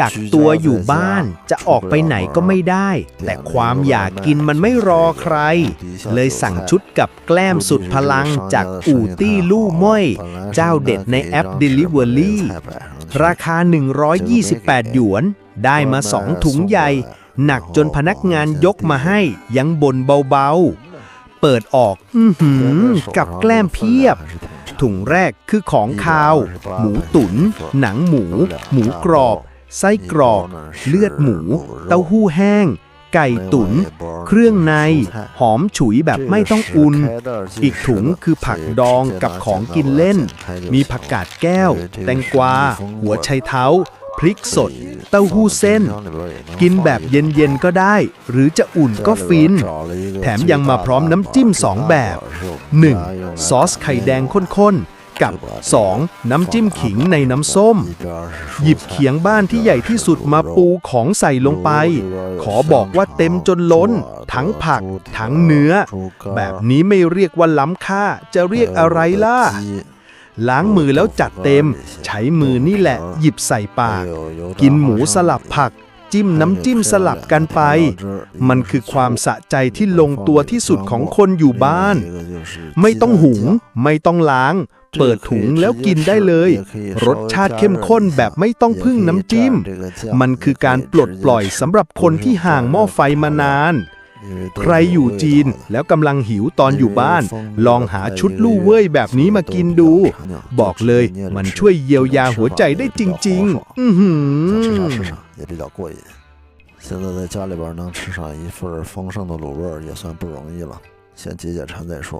กักตัวอยู่บ้าน จะออกไปไหนก็ไม่ได้ แต่ความอยากกินมันไม่รอใคร เลยสั่งชุดกับแกล้มสุดพลังจากอู่ตี้ลู่ม้อย เจ้าเด็ดในแอป Delivery ราคา 128 หยวน ได้มาสองถุงใหญ่ หนักจนพนักงานยกมาให้ยังบนเบาๆ เปิดออก อือหือ กับแกล้มเพียบถุงแรกคือของคาว หมูตุนหนังหมู หมูกรอบ ไส้กรอก เลือดหมู เต้าหู้แห้ง ไก่ตุนเครื่องใน หอมฉุยแบบไม่ต้องอุ่น อีกถุงคือผักดองกับของกินเล่น มีผักกาดแก้ว แตงกวา หัวไชเท้า พริกสด เต้าหู้เส้น กินแบบเย็นๆก็ได้ หรือจะอุ่นก็ฟิน แถมยังมาพร้อมน้ำจิ้ม2แบบ 1. ซอสไข่แดงข้นๆ กับ 2. น้ำจิ้มขิงในน้ำส้ม หยิบเขียงบ้านที่ใหญ่ที่สุดมาปูของใส่ลงไป ขอบอกว่าเต็มจนล้น ทั้งผัก ทั้งเนื้อ แบบนี้ไม่เรียกว่าล้ำค่า จะเรียกอะไรล่ะล้างมือแล้วจัดเต็ม ใช้มือนี่แหละ หยิบใส่ปาก กินหมูสลับผัก จิ้มน้ำจิ้มสลับกันไป มันคือความสะใจที่ลงตัวที่สุดของคนอยู่บ้าน ไม่ต้องหุง ไม่ต้องล้างเปิดถุงแล้วกินได้เลย รสชาติเข้มข้นแบบไม่ต้องพึ่งน้ำจิ้ม มันคือการปลดปล่อยสำหรับคนที่ห่างหม้อไฟมานาน ใครอยู่จีนแล้วกำลังหิวตอนอยู่บ้าน ลองหาชุดลู่เว่ยแบบนี้มากินดู บอกเลยมันช่วยเยียวยาหัวใจได้จริง ๆ อือหือ 吃啥也比较过瘾。现在在家里边能吃上一份丰盛的卤味儿，也算不容易了。先解解馋再说。